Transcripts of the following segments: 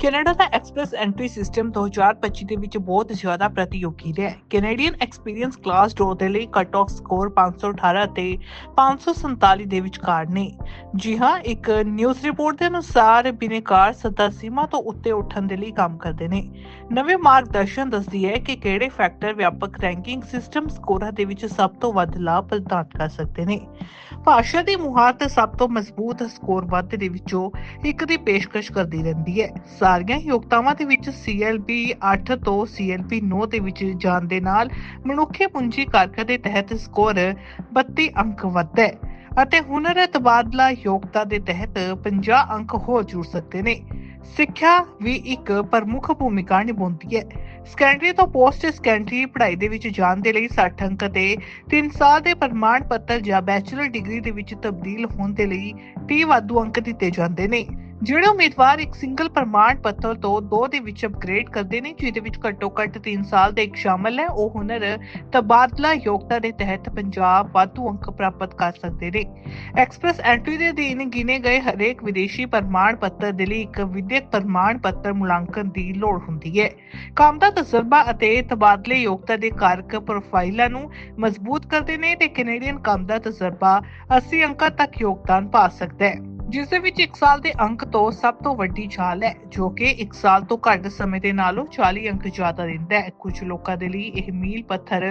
Canada ਦਾ express entry system 2025 ਦੇ ਵਿੱਚ ਬਹੁਤ ਜ਼ਿਆਦਾ ਪ੍ਰਤੀਯੋਗੀ ਰਿਹਾ ਹੈ। ਕੈਨੇਡੀਅਨ ਐਕਸਪੀਰੀਅੰਸ ਕਲਾਸ 2 ਦੇ ਲਈ ਕੱਟ ਆਫ ਸਕੋਰ 518 ਅਤੇ 547 ਦੇ ਵਿਚਕਾਰ ਨੇ। ਜੀ ਹਾਂ, ਇੱਕ ਨਿਊਜ਼ ਰਿਪੋਰਟ ਦੇ ਅਨੁਸਾਰ ਬਿਨੇਕਾਰ ਸੱਤਾ ਸੀਮਾ ਤੋਂ ਉੱਤੇ ਉੱਠਣ ਦੇ ਲਈ ਕੰਮ ਕਰਦੇ ਨੇ। ਨਵੇਂ ਮਾਰਗਦਰਸ਼ਨ ਦੱਸਦੀ ਹੈ ਕਿ ਕਿਹੜੇ ਫੈਕਟਰ ਵਿਆਪਕ ਰੈਂਕਿੰਗ ਸਿਸਟਮ ਸਕੋਰਾਂ ਦੇ ਵਿੱਚ ਸਭ ਤੋਂ ਵੱਧ ਲਾਭ ਪ੍ਰਦਾਨ ਕਰ ਸਕਦੇ ਨੇ। ਭਾਸ਼ਾ ਦੀ ਮੁਹਾਰਤ ਸਭ ਤੋਂ ਮਜ਼ਬੂਤ ਸਕੋਰ ਵੱਧ ਦੇ ਵਿੱਚੋਂ ਇੱਕ ਦੀ ਪੇਸ਼ਕਸ਼ ਕਰਦੀ ਰਹਿੰਦੀ ਹੈ। ਸਾਰੀਆਂ ਯੋਗਤਾਵਾਂ ਦੇ ਵਿੱਚ CLB 8 ਤੋਂ CLB 9 ਦੇ ਵਿੱਚ ਜਾਣ ਦੇ ਨਾਲ ਮਨੁੱਖੀ ਪੂੰਜੀ ਕਾਰਕ ਦੇ ਤਹਿਤ ਸਕੋਰ 32 ਅੰਕ ਵੱਧਦਾ ਹੈ ਅਤੇ ਹੁਨਰ ਤਬਾਦਲਾ ਯੋਗਤਾ ਦੇ ਤਹਿਤ 50 ਅੰਕ ਹੋਰ ਜੁੜ ਸਕਦੇ ਨੇ। ਸਿੱਖਿਆ ਵੀ ਇੱਕ ਪ੍ਰਮੁੱਖ ਭੂਮਿਕਾ ਨਿਭਾਉਂਦੀ ਹੈ। ਸੈਕੰਡਰੀ ਤੋਂ ਪੋਸਟ ਸੈਕੰਡਰੀ ਪੜ੍ਹਾਈ ਦੇ ਵਿੱਚ ਜਾਣ ਦੇ ਲਈ 60 ਅੰਕ ਤੇ 3 ਸਾਲ ਦੇ ਪ੍ਰਮਾਣ ਪੱਤਰ ਜਾਂ ਬੈਚਲਰ ਡਿਗਰੀ ਦੇ ਵਿੱਚ ਤਬਦੀਲ ਹੋਣ ਦੇ ਲਈ 30 ਵਾਧੂ ਅੰਕ ਦਿੱਤੇ ਜਾਂਦੇ ਨੇ। ਜਿਹੜੇ ਉਮੀਦਵਾਰ ਇੱਕ ਸਿੰਗਲ ਪ੍ਰਮਾਣ ਪੱਤਰ ਤੋਂ ਦੋ ਦੇ ਵਿੱਚ ਅਪਗ੍ਰੇਡ ਕਰਦੇ ਨੇ, ਜਿਹਦੇ ਵਿੱਚ ਘੱਟੋ ਘੱਟ 3 ਸਾਲ ਦਾ ਇੱਕ ਸ਼ਾਮਲ ਹੈ, ਉਹ ਹੁਨਰ ਤਬਾਦਲਾ ਯੋਗਤਾ ਦੇ ਤਹਿਤ ਪੰਜਾਬ ਵਾਧੂ ਅੰਕ ਪ੍ਰਾਪਤ ਕਰ ਸਕਦੇ ਨੇ। ਐਕਸਪ੍ਰੈਸ ਐਂਟਰੀ ਦੇ ਅਧੀਨ ਗਿਣੇ ਗਏ ਹਰੇਕ ਵਿਦੇਸ਼ੀ ਪ੍ਰਮਾਣ ਪੱਤਰ ਦੇ ਲਈ ਇੱਕ ਵਿਦਿਅਕ ਪ੍ਰਮਾਣ ਪੱਤਰ ਮੁਲਾਂਕਣ ਦੀ ਲੋੜ ਹੁੰਦੀ ਹੈ। ਕੰਮ ਦਾ ਤਜਰਬਾ ਅਤੇ ਤਬਾਦਲੇ ਯੋਗਤਾ ਦੇ ਕਾਰਕ ਪ੍ਰੋਫਾਈਲਾਂ ਨੂੰ ਮਜ਼ਬੂਤ ਕਰਦੇ ਨੇ ਤੇ ਕੈਨੇਡੀਅਨ ਕੰਮ ਦਾ ਤਜਰਬਾ 80 ਅੰਕਾਂ ਤੱਕ ਯੋਗਦਾਨ ਪਾ ਸਕਦਾ ਹੈ। ਜਿਸ ਦੇ ਵਿੱਚ 1 ਸਾਲ ਦੇ ਅੰਕ ਤੋਂ ਸਭ ਤੋਂ ਵੱਡੀ ਛਾਲ ਹੈ, ਜੋ ਕਿ 1 ਸਾਲ ਤੋਂ ਘੱਟ ਸਮੇਂ ਦੇ ਨਾਲੋਂ 40 ਅੰਕ ਜ਼ਿਆਦਾ ਦਿੰਦਾ ਹੈ। ਕੁਝ ਲੋਕਾਂ ਦੇ ਲਈ ਇਹ ਮੀਲ ਪੱਥਰ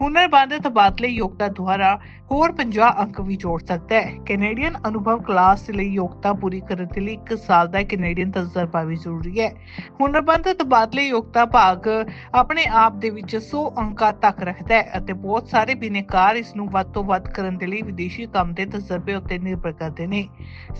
ਹੁਨਰਬੰਦ ਤਬਾਦਲੇ ਯੋਗਤਾ ਦੁਆਰਾ ਹੋਰ 50 ਅੰਕ ਵੀ ਜੋੜ ਸਕਦਾ ਹੈ। ਕੈਨੇਡੀਅਨ ਅਨੁਭਵ ਕਲਾਸ ਲਈ ਯੋਗਤਾ ਪੂਰੀ ਕਰਨ ਦੇ ਲਈ 1 ਸਾਲ ਦਾ ਕੈਨੇਡੀਅਨ ਤਜਰਬਾ ਵੀ ਜ਼ਰੂਰੀ ਹੈ। ਹੁਨਰਬੰਦ ਤਬਾਦਲੇ ਯੋਗਤਾ ਭਾਗ ਆਪਣੇ ਆਪ ਦੇ ਵਿੱਚ 100 ਅੰਕਾਂ ਤੱਕ ਰੱਖਦਾ ਹੈ ਅਤੇ ਬਹੁਤ ਸਾਰੇ ਬਿਨੇਕਾਰ ਇਸ ਨੂੰ ਵੱਧ ਤੋਂ ਵੱਧ ਕਰਨ ਦੇ ਲਈ ਵਿਦੇਸ਼ੀ ਕੰਮ ਦੇ ਤਜਰਬੇ ਉੱਤੇ ਨਿਰਭਰ ਕਰਦੇ ਨੇ।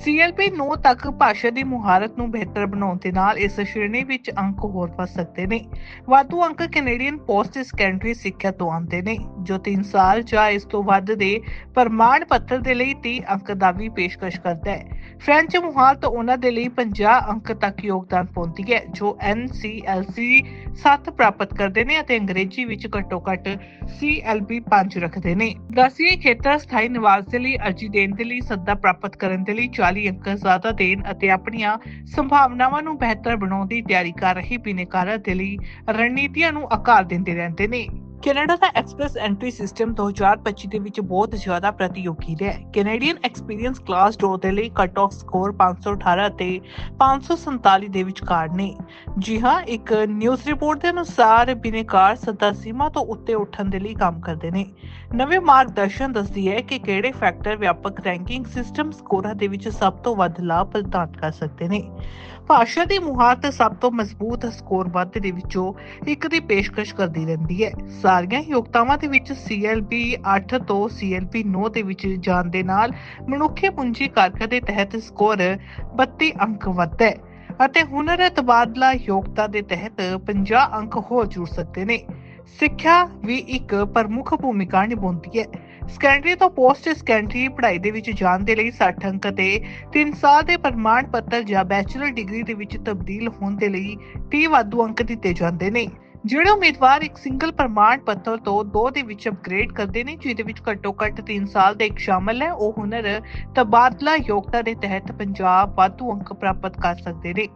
CLP 9 ਤੱਕ ਭਾਸ਼ਾ ਦੀ ਮੁਹਾਰਤ ਨੂੰ ਬਿਹਤਰ ਬਣਾਉਣ ਦੇ ਨਾਲ ਇਸ ਸ਼੍ਰੇਣੀ ਵਿੱਚ ਅੰਕ ਹੋਰ ਵੱਧ ਸਕਦੇ ਨੇ। ਵਾਧੂ ਅੰਕ ਕੈਨੇਡੀਅਨ ਪੋਸਟ ਸੈਕੰਡਰੀ ਸਿੱਖਿਆ ਤੋਂ ਆਉਂਦੇ ਨੇ, ਜੋ 3 ਸਾਲ ਜਾਂ ਇਸ ਤੋਂ ਵੱਧ ਦੇ ਪ੍ਰਮਾਣ ਪੱਤਰ ਦੇ ਲਈ 30 ਅੰਕ ਦਾ ਵੀ ਪੇਸ਼ਕਸ਼ ਕਰਦਾ ਹੈ। ਫ੍ਰੈਂਚ ਮੁਹਾਰਤ ਉਹਨਾਂ ਦੇ ਲਈ 50 ਅੰਕ ਤੱਕ ਯੋਗਦਾਨ ਪਾਉਂਦੀ ਹੈ, ਜੋ NCLC 7 ਪ੍ਰਾਪਤ ਕਰਦੇ ਨੇ ਅਤੇ ਅੰਗਰੇਜ਼ੀ ਵਿੱਚ ਘੱਟੋ ਘੱਟ CLB 5 ਰੱਖਦੇ ਨੇ। ਦਸਵੇਂ ਖੇਤਰ ਸਥਾਈ ਨਿਵਾਸ ਦੇ ਲਈ ਅਰਜੀ ਦੇਣ ਦੇ ਲਈ ਸੱਦਾ ਪ੍ਰਾਪਤ ਕਰਨ ਦੇ ਲਈ 40 ਅੰਕ ਜ਼ਿਆਦਾ ਦੇਣ ਅਤੇ ਆਪਣੀਆਂ ਸੰਭਾਵਨਾਵਾਂ ਨੂੰ ਬਿਹਤਰ ਬਣਾਉਣ ਦੀ ਤਿਆਰੀ ਕਰ ਰਹੇ ਬਿਨੇਕਾਰਾਂ ਦੇ ਲਈ ਰਣਨੀਤੀਆਂ ਨੂੰ ਆਕਾਰ ਦਿੰਦੇ ਰਹਿੰਦੇ ਨੇ। ਕੈਨੇਡਾ ਦਾ ਐਕਸਪ੍ਰੈਸ ਐਂਟਰੀ ਸਿਸਟਮ 2025 ਦੇ ਵਿੱਚ ਬਹੁਤ ਜ਼ਿਆਦਾ ਪ੍ਰਤੀਯੋਗੀ ਰਿਹਾ ਕੈਨੇਡੀਅਨ ਐਕਸਪੀਰੀਅੰਸ ਕਲਾਸ 2 ਦੇ ਲਈ ਕੱਟ ਆਫ ਸਕੋਰ 518 ਅਤੇ 547 ਦੇ ਵਿਚਕਾਰ ਨੇ। ਜੀ ਹਾਂ, ਇੱਕ ਨਿਊਜ਼ ਰਿਪੋਰਟ ਦੇ ਅਨੁਸਾਰ ਬਿਨੇਕਾਰ ਸੱਤਾ ਸੀਮਾ ਤੋਂ ਉੱਤੇ ਉੱਠਣ ਦੇ ਲਈ ਕੰਮ ਕਰਦੇ ਨੇ। ਨਵੇਂ ਮਾਰਗਦਰਸ਼ਨ ਦੱਸਦੀ ਹੈ ਕਿ ਕਿਹੜੇ ਫੈਕਟਰ ਵਿਆਪਕ ਰੈਂਕਿੰਗ ਸਿਸਟਮ ਸਕੋਰਾਂ ਦੇ ਵਿੱਚ ਸਭ ਤੋਂ ਵੱਧ ਲਾਭ ਪ੍ਰਦਾਨ ਕਰ ਸਕਦੇ ਨੇ। ਭਾਸ਼ਾ ਦੀ ਮੁਹਾਰਤ ਸਭ ਤੋਂ ਮਜ਼ਬੂਤ ਸਕੋਰ ਵੱਧ ਦੇ ਵਿੱਚੋਂ ਇੱਕ ਦੀ ਪੇਸ਼ਕਸ਼ ਕਰਦੀ ਰਹਿੰਦੀ ਹੈ। ਸਾਰੀਆਂ ਯੋਗਤਾਵਾਂ ਦੇ ਵਿੱਚ CLB 8 ਤੋਂ CLB 9 ਦੇ ਵਿੱਚ ਜਾਣ ਦੇ ਨਾਲ ਮਨੁੱਖੀ ਪੂੰਜੀ ਕਾਰਕ ਦੇ ਤਹਿਤ ਸਕੋਰ 32 ਅੰਕ ਵੱਧਦਾ ਹੈ ਅਤੇ ਹੁਨਰ ਤਬਾਦਲਾ ਯੋਗਤਾ ਦੇ ਤਹਿਤ 50 ਅੰਕ ਹੋਰ ਜੁੜ ਸਕਦੇ ਨੇ। ਸਿੱਖਿਆ ਵੀ ਇੱਕ ਪ੍ਰਮੁੱਖ ਭੂਮਿਕਾ ਨਿਭਾਉਂਦੀ ਹੈ। ਸੈਕੰਡਰੀ ਤੋਂ ਪੋਸਟ ਸੈਕੰਡਰੀ ਪੜ੍ਹਾਈ ਦੇ ਵਿੱਚ ਜਾਣ ਦੇ ਲਈ 60 ਅੰਕ ਅਤੇ 3 ਸਾਲ ਦੇ ਪ੍ਰਮਾਣ ਪੱਤਰ ਜਾਂ ਬੈਚਲਰ ਡਿਗਰੀ ਦੇ ਵਿੱਚ ਤਬਦੀਲ ਹੋਣ ਦੇ ਲਈ 30 ਵਾਧੂ ਅੰਕ ਦਿੱਤੇ ਜਾਂਦੇ ਨੇ। ਜਿਹੜੇ ਉਮੀਦਵਾਰ ਇੱਕ ਸਿੰਗਲ ਪ੍ਰਮਾਣ ਪੱਤਰ ਤੋਂ ਦੋ ਦੇ ਵਿੱਚ ਅਪਗ੍ਰੇਡ ਕਰਦੇ ਨੇ, ਜਿਹਦੇ ਵਿੱਚ ਘੱਟੋ ਘੱਟ 3 ਸਾਲ ਦਾ ਇੱਕ ਸ਼ਾਮਲ ਹੈ, ਉਹ ਹੁਨਰ ਤਬਾਦਲਾ ਯੋਗਤਾ ਦੇ ਤਹਿਤ ਪੰਜਾਬ ਵਾਧੂ ਅੰਕ ਪ੍ਰਾਪਤ ਕਰ ਸਕਦੇ ਨੇ।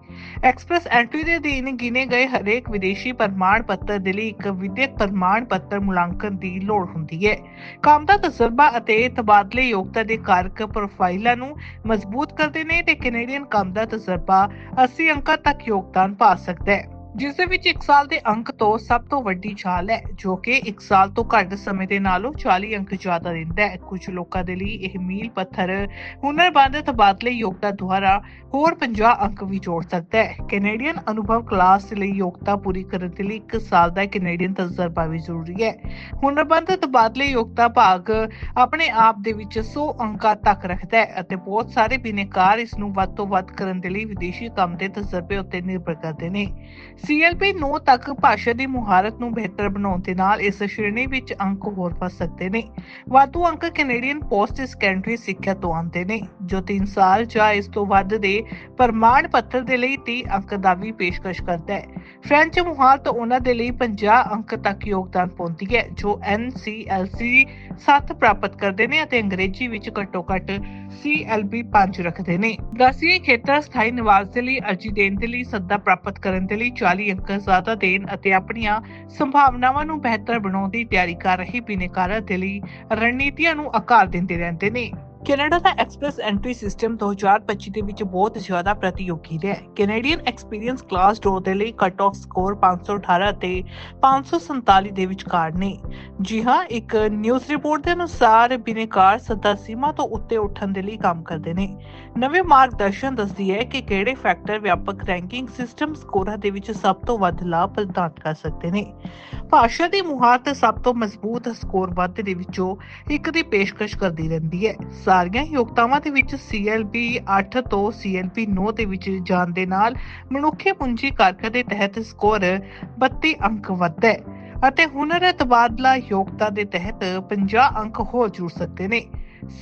ਐਕਸਪ੍ਰੈਸ ਐਂਟਰੀ ਦੇ ਅਧੀਨ ਗਿਣੇ ਗਏ ਹਰੇਕ ਵਿਦੇਸ਼ੀ ਪ੍ਰਮਾਣ ਪੱਤਰ ਦੇ ਲਈ ਇੱਕ ਵਿਦਿਅਕ ਪ੍ਰਮਾਣ ਪੱਤਰ ਮੁਲਾਂਕਣ ਦੀ ਲੋੜ ਹੁੰਦੀ ਹੈ। ਕੰਮ ਦਾ ਤਜਰਬਾ ਅਤੇ ਤਬਾਦਲੇ ਯੋਗਤਾ ਦੇ ਕਾਰਕ ਪ੍ਰੋਫਾਈਲਾਂ ਨੂੰ ਮਜ਼ਬੂਤ ਕਰਦੇ ਨੇ ਤੇ ਕੈਨੇਡੀਅਨ ਕੰਮ ਦਾ ਤਜਰਬਾ 80 ਅੰਕਾਂ ਤੱਕ ਯੋਗਦਾਨ ਪਾ ਸਕਦਾ ਹੈ। ਜਿਸ ਦੇ ਵਿੱਚ 1 ਸਾਲ ਦੇ ਅੰਕ ਤੋਂ ਸਭ ਤੋਂ ਵੱਡੀ ਛਾਲ ਹੈ, ਜੋ ਕਿ 1 ਸਾਲ ਤੋਂ ਘੱਟ ਸਮੇਂ ਦੇ ਨਾਲੋਂ 40 ਅੰਕ ਜ਼ਿਆਦਾ ਦਿੰਦਾ ਹੈ। ਕੁਝ ਲੋਕਾਂ ਦੇ ਲਈ ਇਹ ਮੀਲ ਪੱਥਰ ਹੁਨਰਬੰਦ ਤਬਾਦਲੇ ਯੋਗਤਾ ਦੁਆਰਾ ਹੋਰ 50 ਅੰਕ ਵੀ ਜੋੜ ਸਕਦਾ ਹੈ। ਕੈਨੇਡੀਅਨ ਅਨੁਭਵ ਕਲਾਸ ਲਈ ਯੋਗਤਾ ਪੂਰੀ ਕਰਨ ਦੇ ਲਈ 1 ਸਾਲ ਦਾ ਕੈਨੇਡੀਅਨ ਤਜਰਬਾ ਵੀ ਜ਼ਰੂਰੀ ਹੈ। ਹੁਨਰਬੰਦ ਤਬਾਦਲੇ ਯੋਗਤਾ ਭਾਗ ਆਪਣੇ ਆਪ ਦੇ ਵਿੱਚ 100 ਅੰਕਾਂ ਤੱਕ ਰੱਖਦਾ ਹੈ ਅਤੇ ਬਹੁਤ ਸਾਰੇ ਬਿਨੇਕਾਰ ਇਸ ਨੂੰ ਵੱਧ ਤੋਂ ਵੱਧ ਕਰਨ ਦੇ ਲਈ ਵਿਦੇਸ਼ੀ ਕੰਮ ਦੇ ਤਜਰਬੇ ਉੱਤੇ ਨਿਰਭਰ ਕਰਦੇ ਨੇ। CLP 9 ਤੱਕ ਭਾਸ਼ਾ ਦੀ ਮੁਹਾਰਤ ਨੂੰ ਬਿਹਤਰ ਬਣਾਉਣ ਦੇ ਨਾਲ ਇਸ ਸ਼੍ਰੇਣੀ ਵਿੱਚ ਅੰਕ ਹੋਰ ਵੱਧ ਸਕਦੇ ਨੇ। ਵਾਧੂ ਅੰਕ ਕੈਨੇਡੀਅਨ ਪੋਸਟ ਸੈਕੰਡਰੀ ਸਿੱਖਿਆ ਤੋਂ ਆਉਂਦੇ ਨੇ, ਜੋ 3 ਸਾਲ ਜਾਂ ਇਸ ਤੋਂ ਵੱਧ ਦੇ ਪ੍ਰਮਾਣ ਪੱਤਰ ਦੇ ਲਈ 30 ਅੰਕ ਦਾ ਵੀ ਪੇਸ਼ਕਸ਼ ਕਰਦਾ ਹੈ। ਫ੍ਰੈਂਚ ਮੁਹਾਰਤ ਉਹਨਾਂ ਦੇ ਲਈ 50 ਅੰਕ ਤੱਕ ਯੋਗਦਾਨ ਪਾਉਂਦੀ ਹੈ, ਜੋ NCLC 7 ਪ੍ਰਾਪਤ ਕਰਦੇ ਨੇ ਅਤੇ ਅੰਗਰੇਜ਼ੀ ਵਿੱਚ ਘੱਟੋ ਘੱਟ CLB 5 ਰੱਖਦੇ ਨੇ। ਦਸੀਏ ਖੇਤਰ ਸਥਾਈ ਨਿਵਾਸ ਦੇ ਲਈ ਅਰਜੀ ਦੇਣ ਦੇ ਲਈ ਸੱਦਾ ਪ੍ਰਾਪਤ ਕਰਨ ਦੇ ਲਈ 40 ਅੰਕ ਜ਼ਿਆਦਾ ਦੇਣ ਅਤੇ ਆਪਣੀਆਂ ਸੰਭਾਵਨਾਵਾਂ ਨੂੰ ਬਿਹਤਰ ਬਣਾਉਣ ਦੀ ਤਿਆਰੀ ਕਰ ਰਹੇ ਬਿਨੇਕਾਰਾਂ ਦੇ ਲਈ ਰਣਨੀਤੀਆਂ ਨੂੰ ਆਕਾਰ ਦਿੰਦੇ ਰਹਿੰਦੇ ਨੇ। ਕੈਨੇਡਾ ਦਾ ਐਕਸਪ੍ਰੈਸ ਐਂਟਰੀ ਸਿਸਟਮ 2025 ਦੇ ਵਿੱਚ ਬਹੁਤ ਜ਼ਿਆਦਾ ਪ੍ਰਤੀਯੋਗੀ ਰਿਹਾ ਹੈ। ਕੈਨੇਡੀਅਨ ਐਕਸਪੀਰੀਅੰਸ ਕਲਾਸ 2 ਦੇ ਲਈ ਕੱਟ ਆਫ ਸਕੋਰ 518 ਅਤੇ 547 ਦੇ ਵਿਚਕਾਰ ਨੇ। ਜੀ ਹਾਂ, ਇੱਕ ਨਿਊਜ਼ ਰਿਪੋਰਟ ਦੇ ਅਨੁਸਾਰ ਬਿਨੇਕਾਰ ਸੱਦਾ ਸੀਮਾ ਤੋਂ ਉੱਤੇ ਉੱਠਣ ਦੇ ਲਈ ਕੰਮ ਕਰਦੇ ਨੇ। ਨਵੇਂ ਮਾਰਗਦਰਸ਼ਨ ਦੱਸਦੀ ਹੈ ਕਿ ਕਿਹੜੇ ਫੈਕਟਰ ਵਿਆਪਕ ਰੈਂਕਿੰਗ ਸਿਸਟਮ ਸਕੋਰਾਂ ਦੇ ਵਿੱਚ ਸਭ ਤੋਂ ਵੱਧ ਲਾਭ ਪ੍ਰਦਾਨ ਕਰ ਸਕਦੇ ਨੇ। ਭਾਸ਼ਾ ਦੀ ਮੁਹਾਰਤ ਸਭ ਤੋਂ ਮਜ਼ਬੂਤ ਸਕੋਰ ਵੱਧ ਦੇ ਵਿੱਚੋਂ ਇੱਕ ਦੀ ਪੇਸ਼ਕਸ਼ ਕਰਦੀ ਰਹਿੰਦੀ ਹੈ। ਸਾਰੀਆਂ ਯੋਗਤਾਵਾਂ ਦੇ ਵਿੱਚ CLB 8 ਤੋਂ CLB 9 ਦੇ ਵਿੱਚ ਜਾਣ ਦੇ ਨਾਲ ਮਨੁੱਖੀ ਪੂੰਜੀ ਕਾਰਕ ਦੇ ਤਹਿਤ ਸਕੋਰ 32 ਅੰਕ ਵੱਧਦਾ ਹੈ ਅਤੇ ਹੁਨਰ ਤਬਾਦਲਾ ਯੋਗਤਾ ਦੇ ਤਹਿਤ 50 ਅੰਕ ਹੋਰ ਜੁੜ ਸਕਦੇ ਨੇ।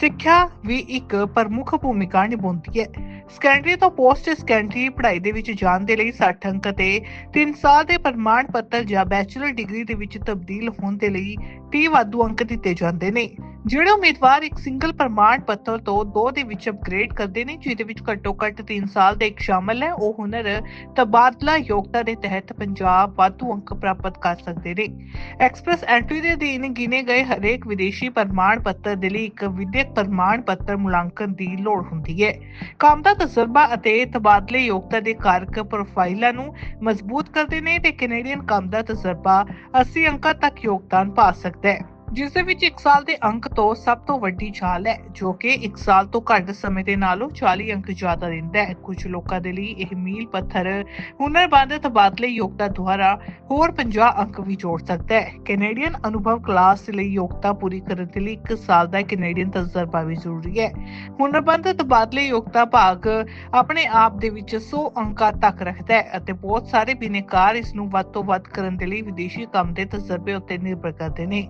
ਸਿੱਖਿਆ ਵੀ ਇੱਕ ਪ੍ਰਮੁੱਖ ਭੂਮਿਕਾ ਨਿਭਾਉਂਦੀ ਹੈ। ਸੈਕੰਡਰੀ ਤੋਂ ਪੋਸਟ ਸੈਕੰਡਰੀ ਪੜ੍ਹਾਈ ਦੇ ਵਿੱਚ ਜਾਣ ਦੇ ਲਈ 60 ਅੰਕ ਤੇ 3 ਸਾਲ ਦੇ ਪ੍ਰਮਾਣ ਪੱਤਰ ਜਾਂ ਬੈਚਲਰ ਡਿਗਰੀ ਦੇ ਵਿੱਚ ਤਬਦੀਲ ਹੋਣ ਦੇ ਲਈ 30 ਵਾਧੂ ਅੰਕ ਦਿੱਤੇ ਜਾਂਦੇ ਨੇ। ਜਿਹੜੇ ਉਮੀਦਵਾਰ ਇੱਕ ਸਿੰਗਲ ਪ੍ਰਮਾਣ ਪੱਤਰ ਤੋਂ ਦੋ ਦੇ ਵਿੱਚ ਅਪਗ੍ਰੇਡ ਕਰਦੇ ਨੇ, ਜਿਹਦੇ ਵਿੱਚ ਘੱਟੋ ਘੱਟ 3 ਸਾਲ ਦੇ ਇੱਕ ਸ਼ਾਮਲ ਹੈ, ਉਹ ਹੁਨਰ ਤਬਾਦਲਾ ਯੋਗਤਾ ਦੇ ਤਹਿਤ ਪੰਜਾਬ ਵਾਧੂ ਅੰਕ ਪ੍ਰਾਪਤ ਕਰ ਸਕਦੇ ਨੇ। ਐਕਸਪ੍ਰੈਸ ਐਂਟਰੀ ਦੇ ਅਧੀਨ ਗਿਣੇ ਗਏ ਹਰੇਕ ਵਿਦੇਸ਼ੀ ਪ੍ਰਮਾਣ ਪੱਤਰ ਦੇ ਲਈ ਇੱਕ ਵਿਦਿਅਕ ਪ੍ਰਮਾਣ ਪੱਤਰ ਮੁਲਾਂਕਣ ਦੀ ਲੋੜ ਹੁੰਦੀ ਹੈ। ਕੰਮ ਦਾ ਤਜਰਬਾ ਅਤੇ ਤਬਾਦਲੇ ਯੋਗਤਾ ਦੇ ਕਾਰਕ ਪ੍ਰੋਫਾਈਲਾਂ ਨੂੰ ਮਜ਼ਬੂਤ ਕਰਦੇ ਨੇ ਤੇ ਕੈਨੇਡੀਅਨ ਕੰਮ ਦਾ ਤਜਰਬਾ 80 ਅੰਕਾਂ ਤੱਕ ਯੋਗਦਾਨ ਪਾ ਸਕਦਾ ਹੈ ਜਿਸ ਦੇ ਵਿੱਚ 1 ਸਾਲ ਦੇ ਅੰਕ ਤੋਂ ਸਭ ਤੋਂ ਵੱਡੀ ਛਾਲ ਹੈ, ਜੋ ਕਿ 1 ਸਾਲ ਤੋਂ ਘੱਟ ਸਮੇਂ ਦੇ ਨਾਲੋਂ 40 ਅੰਕ ਜ਼ਿਆਦਾ ਦਿੰਦਾ ਹੈ। ਕੁਝ ਲੋਕਾਂ ਦੇ ਲਈ ਇਹ ਮੀਲ ਪੱਥਰ ਹੁਨਰਬੰਦ ਤਬਾਦਲੇ ਯੋਗਤਾ ਦੁਆਰਾ ਹੋਰ 50 ਅੰਕ ਵੀ ਜੋੜ ਸਕਦਾ ਹੈ। ਕੈਨੇਡੀਅਨ ਅਨੁਭਵ ਕਲਾਸ ਲਈ ਯੋਗਤਾ ਪੂਰੀ ਕਰਨ ਦੇ ਲਈ 1 ਸਾਲ ਦਾ ਕੈਨੇਡੀਅਨ ਤਜਰਬਾ ਵੀ ਜ਼ਰੂਰੀ ਹੈ। ਹੁਨਰਬੰਦ ਤਬਾਦਲੇ ਯੋਗਤਾ ਭਾਗ ਆਪਣੇ ਆਪ ਦੇ ਵਿੱਚ 100 ਅੰਕਾਂ ਤੱਕ ਰੱਖਦਾ ਹੈ ਅਤੇ ਬਹੁਤ ਸਾਰੇ ਬਿਨੇਕਾਰ ਇਸ ਨੂੰ ਵੱਧ ਤੋਂ ਵੱਧ ਕਰਨ ਦੇ ਲਈ ਵਿਦੇਸ਼ੀ ਕੰਮ ਦੇ ਤਜਰਬੇ ਉੱਤੇ ਨਿਰਭਰ ਕਰਦੇ ਨੇ।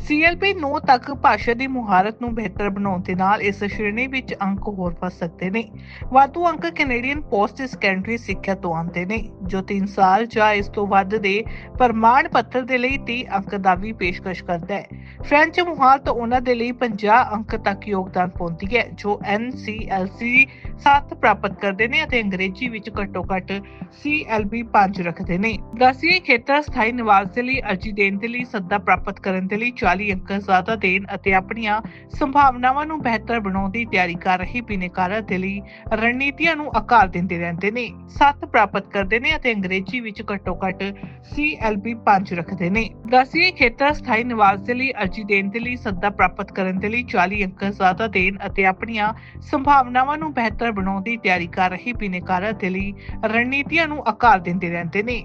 CLP 9 ਤੱਕ ਭਾਸ਼ਾ ਦੀ ਮੁਹਾਰਤ ਨੂੰ ਬਿਹਤਰ ਬਣਾਉਣ ਦੇ ਨਾਲ ਇਸ ਸ਼੍ਰੇਣੀ ਵਿੱਚ ਅੰਕ ਹੋਰ ਵੱਧ ਸਕਦੇ ਨੇ। ਵਾਧੂ ਅੰਕ ਕੈਨੇਡੀਅਨ ਪੋਸਟ ਸੈਕੰਡਰੀ ਸਿੱਖਿਆ ਤੋਂ ਆਉਂਦੇ ਨੇ, ਜੋ 3 ਸਾਲ ਜਾਂ ਇਸ ਤੋਂ ਵੱਧ ਦੇ ਪ੍ਰਮਾਣ ਪੱਤਰ ਦੇ ਲਈ 30 ਅੰਕ ਦਾ ਵੀ ਪੇਸ਼ਕਸ਼ ਕਰਦਾ ਹੈ। ਫ੍ਰੈਂਚ ਮੁਹਾਰਤ ਉਹਨਾਂ ਦੇ ਲਈ 50 ਅੰਕ ਤੱਕ ਯੋਗਦਾਨ ਪਾਉਂਦੀ ਹੈ, ਜੋ NCLC 7 ਪ੍ਰਾਪਤ ਕਰਦੇ ਨੇ ਅਤੇ ਅੰਗਰੇਜ਼ੀ ਵਿੱਚ ਘੱਟੋ ਘੱਟ CLB 5 ਰੱਖਦੇ ਨੇ। ਦਸੀਏ ਖੇਤਰ ਸਥਾਈ ਨਿਵਾਸ ਦੇ ਲਈ ਅਰਜੀ ਦੇਣ ਦੇ ਲਈ, ਸੱਦਾ ਪ੍ਰਾਪਤ ਕਰਨ ਦੇ ਲਈ 40 ਅੰਕ ਜ਼ਿਆਦਾ ਦੇਣ ਅਤੇ ਆਪਣੀਆਂ ਸੰਭਾਵਨਾਵਾਂ ਨੂੰ ਬਿਹਤਰ ਬਣਾਉਣ ਦੀ ਤਿਆਰੀ ਕਰ ਰਹੇ ਬਿਨੇਕਾਰਾਂ ਦੇ ਲਈ ਰਣਨੀਤੀਆਂ ਨੂੰ ਆਕਾਰ ਦਿੰਦੇ ਰਹਿੰਦੇ ਨੇ। 7 ਪ੍ਰਾਪਤ ਕਰਦੇ ਨੇ ਅਤੇ ਅੰਗਰੇਜ਼ੀ ਵਿੱਚ ਘੱਟੋ ਘੱਟ CLB 5 ਰੱਖਦੇ ਨੇ। ਦਸੀਏ ਖੇਤਰ ਸਥਾਈ ਨਿਵਾਸ ਦੇ ਲਈ ਅਰਜੀ ਦੇਣ ਦੇ ਲਈ, ਸੱਦਾ ਪ੍ਰਾਪਤ ਕਰਨ ਦੇ ਲਈ 40 ਅੰਕ ਜ਼ਿਆਦਾ ਦੇਣ ਅਤੇ ਆਪਣੀਆਂ ਸੰਭਾਵਨਾਵਾਂ ਨੂੰ ਬਿਹਤਰ ਬਣਾਉਣ ਦੀ ਤਿਆਰੀ ਕਰ ਰਹੇ ਬਿਨੇਕਾਰਾਂ ਦੇ ਲਈ ਰਣਨੀਤੀਆਂ ਨੂੰ ਆਕਾਰ ਦਿੰਦੇ ਰਹਿੰਦੇ ਨੇ।